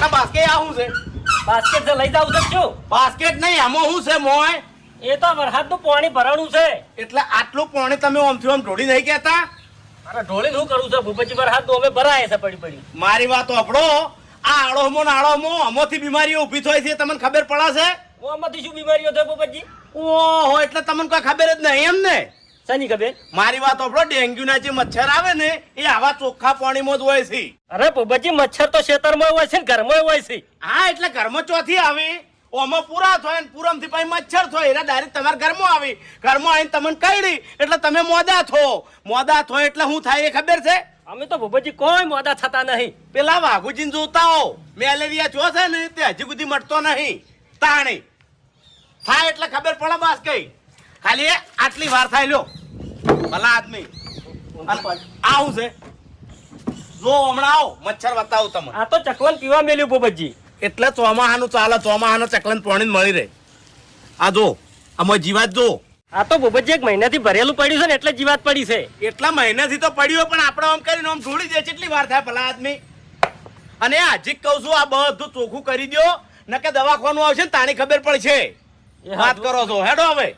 ના બાસ્કેટ આ શું છે. બાસ્કેટ છે લઈ જાવ છું બાસ્કેટ નહીં આમાં શું છે મોય? એ તો વરસાદનું પાણી ભરાણું છે. એટલે આટલું પાણી તમે ઓમથી આમ ઢોળી નહીં કહેતા? અરે ઢોળી શું કરું છે ભૂપતજી તો અમે ભરાય છે પડી પડી. મારી વાત આપણો આ આળોમો ને આળોમો આમાંથી બીમારીઓ ઊભી થાય છે તમને ખબર પડાશે હું આમાંથી શું બીમારીઓ થાય ભૂપતજી ઓહો એટલે તમને કોઈ ખબર જ નહીં એમ ને? શાની ખબર? મારી વાત આપણો ડેન્ગ્યુ ના જે મચ્છર આવે ને એ આવા ચોખ્ખા પાણીમાં જ હોય છે. અરે ભૂપતજી મચ્છર તો ખેતરમાં હોય છે ને ઘરમાં હોય છે. હા એટલે ઘરમાં ચોથી આવે. ઓમાં પૂરા થાય ને પૂરમથી પછી મચ્છર થાય. એટલે ડાયરેક્ટ તમારા ઘરમાં આવી. ઘરમાં આવીને તમને કઈડી એટલે તમે મોદા થો મોદા થો એટલે શું થાય એ ખબર છે? અમે તો ભૂપતજી કોઈ મોદા થતા નહીં. પેલા વાઘુજીને જોતા હો. મેલેરિયા જો છે ને તે હજી સુધી મટતો નહીં. તાણી. થાય એટલે ખબર પડે બસ કઈ. ખાલી આટલી વાર થાય લ્યો. ભલા આદમી આવું છે. જો હમણાં આવો મચ્છર બતાવું તમને. આ તો ચકલન પીવા મેલ્યું ભૂપતજી એટલે ચોમાહાનું ચાલે ચોમાહાનું ચકલન પાણી મળી રહે. આ જો આમાં જીવાત જો. આ તો બોબજી એક મહિનાથી ભરેલું પડ્યું છે ને એટલે જીવાત પડી છે. એટલા મહિનાથી તો પડ્યું પણ આપણે આમ કરીને આમ ઢોળી જાય કેટલી વાર થાય ભલા આદમી અને હજી કહું છું આ બધું ચોખ્ખું કરી દો નકે દવાખાનું આવશે ને તાની ખબર પડશે. વાત કરો છો હેડો હવે.